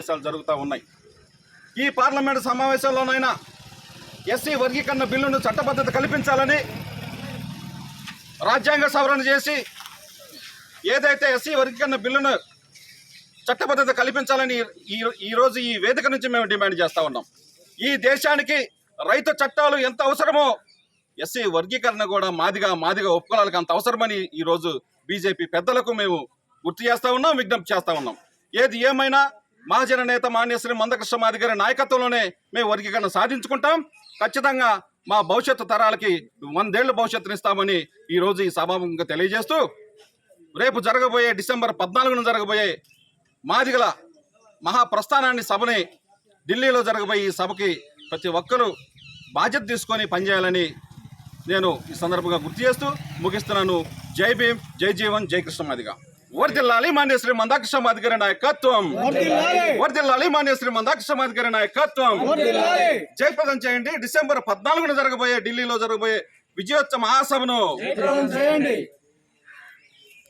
సమావేశాలు జరుగుతూ ఉన్నాయి. ఈ పార్లమెంటు సమావేశంలోనైనా ఎస్సీ వర్గీకరణ బిల్లును చట్టబద్ధత కల్పించాలని రాజ్యాంగ సవరణ చేసి ఏదైతే ఎస్సీ వర్గీకరణ బిల్లును చట్టబద్ధత కల్పించాలని ఈ ఈరోజు ఈ వేదిక నుంచి మేము డిమాండ్ చేస్తూ ఉన్నాం. ఈ దేశానికి రైతు చట్టాలు ఎంత అవసరమో ఎస్సీ వర్గీకరణ కూడా మాదిగా మాదిగా ఒప్పుకోవడానికి అంత అవసరమని ఈరోజు బీజేపీ పెద్దలకు మేము గుర్తు చేస్తా ఉన్నాం విజ్ఞప్తి చేస్తా ఉన్నాం. ఏది ఏమైనా మహాజన నేత మాన్యశ్రీ మందకృష్ణ మాది గారి నాయకత్వంలోనే మేము వర్గీకరణ సాధించుకుంటాం. ఖచ్చితంగా మా భవిష్యత్తు తరాలకి వందేళ్ళ భవిష్యత్తునిస్తామని ఈరోజు ఈ సభాముఖంగా తెలియజేస్తూ రేపు జరగబోయే డిసెంబర్ పద్నాలుగున జరగబోయే మాదిగల మహాప్రస్థానాన్ని సభని ఢిల్లీలో జరగబోయే ఈ సభకి ప్రతి ఒక్కరూ బాధ్యత తీసుకొని పనిచేయాలని నేను ఈ సందర్భంగా గుర్తు చేస్తూ ముగిస్తున్నాను. జై భీమ్ జై జీవన్ జై కృష్ణ మాదిగా. వర్దిల్లాలి మాన్యశ్రీ మందాకృష్ణ మాదిగారి నాయకత్వం. వర్దిల్లాలి. మాన్యశ్రీ మందాకృష్ణ మాదిగారి నాయకత్వం. జయప్రదం చేయండి. డిసెంబర్ పద్నాలుగున జరగబోయే ఢిల్లీలో జరగబోయే విజయోత్సవ మహాసభను చేయండి.